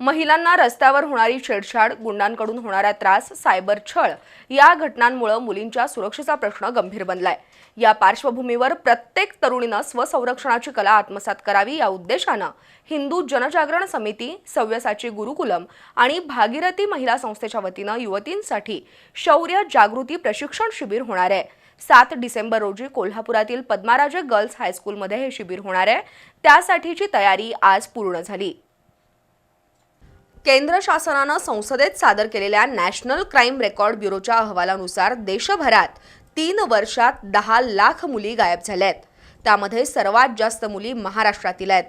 महिलांना रस्त्यावर होणारी छेडछाड गुंडांकडून होणारा त्रास सायबर छळ या घटनांमुळे मुलींच्या सुरक्षेचा प्रश्न गंभीर बनलाय. या पार्श्वभूमीवर प्रत्येक तरुणीनं स्वसंरक्षणाची कला आत्मसात करावी या उद्देशानं हिंदू जनजागरण समिती सव्यसाची गुरुकुलम आणि भागीरथी महिला संस्थेच्या वतीनं युवतींसाठी शौर्य जागृती प्रशिक्षण शिबिर होणार आहे. सात डिसेंबर रोजी कोल्हापुरातील पद्माराजे गर्ल्स हायस्कूलमध्ये हे शिबिर होणार आहे. त्यासाठीची तयारी आज पूर्ण झाली. केंद्र शासनानं संसदेत सादर केलेल्या नॅशनल क्राईम रेकॉर्ड ब्युरोच्या अहवालानुसार देशभरात तीन वर्षात दहा लाख मुली गायब झाल्या आहेत त्यामध्ये सर्वात जास्त मुली महाराष्ट्रातील आहेत.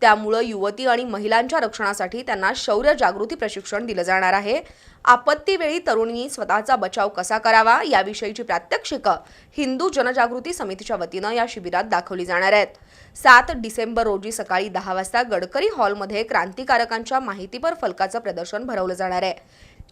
त्यामुळं युवती आणि महिलांच्या रक्षणासाठी त्यांना शौर्य जागृती प्रशिक्षण दिलं जाणार आहे. आपत्तीवेळी तरुणींनी स्वतःचा बचाव कसा करावा याविषयीची प्रात्यक्षिकं हिंदू जनजागृती समितीच्या वतीनं या शिबिरात दाखवली जाणार आहेत. सात डिसेंबर रोजी सकाळी दहा वाजता गडकरी हॉलमध्ये क्रांतिकारकांच्या माहितीपर फलकाचं प्रदर्शन भरवलं जाणार आहे.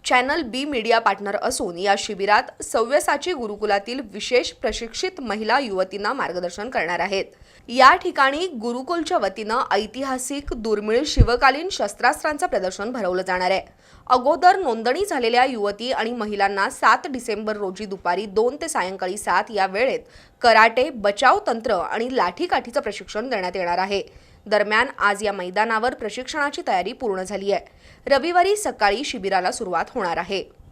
चॅनल बी मीडिया पार्टनर असून या शिबिरात सव्यसाची गुरुकुलातील विशेष प्रशिक्षित महिला युवतींना मार्गदर्शन करणार आहेत. या ठिकाणी गुरुकुलच्या वतीनं ऐतिहासिक दुर्मिळ शिवकालीन शस्त्रास्त्रांचं प्रदर्शन भरवलं जाणार आहे. अगोदर नोंदणी झालेल्या युवती आणि महिलांना सात डिसेंबर रोजी दुपारी दोन ते सायंकाळी सात या वेळेत कराटे बचाव तंत्र आणि लाठीकाठीचं प्रशिक्षण देण्यात येणार आहे. दरम्यान आज या मैदानावर प्रशिक्षणाची तयारी पूर्ण झाली आहे. रविवारी सकाळी शिबिराला सुरुवात होणार आहे.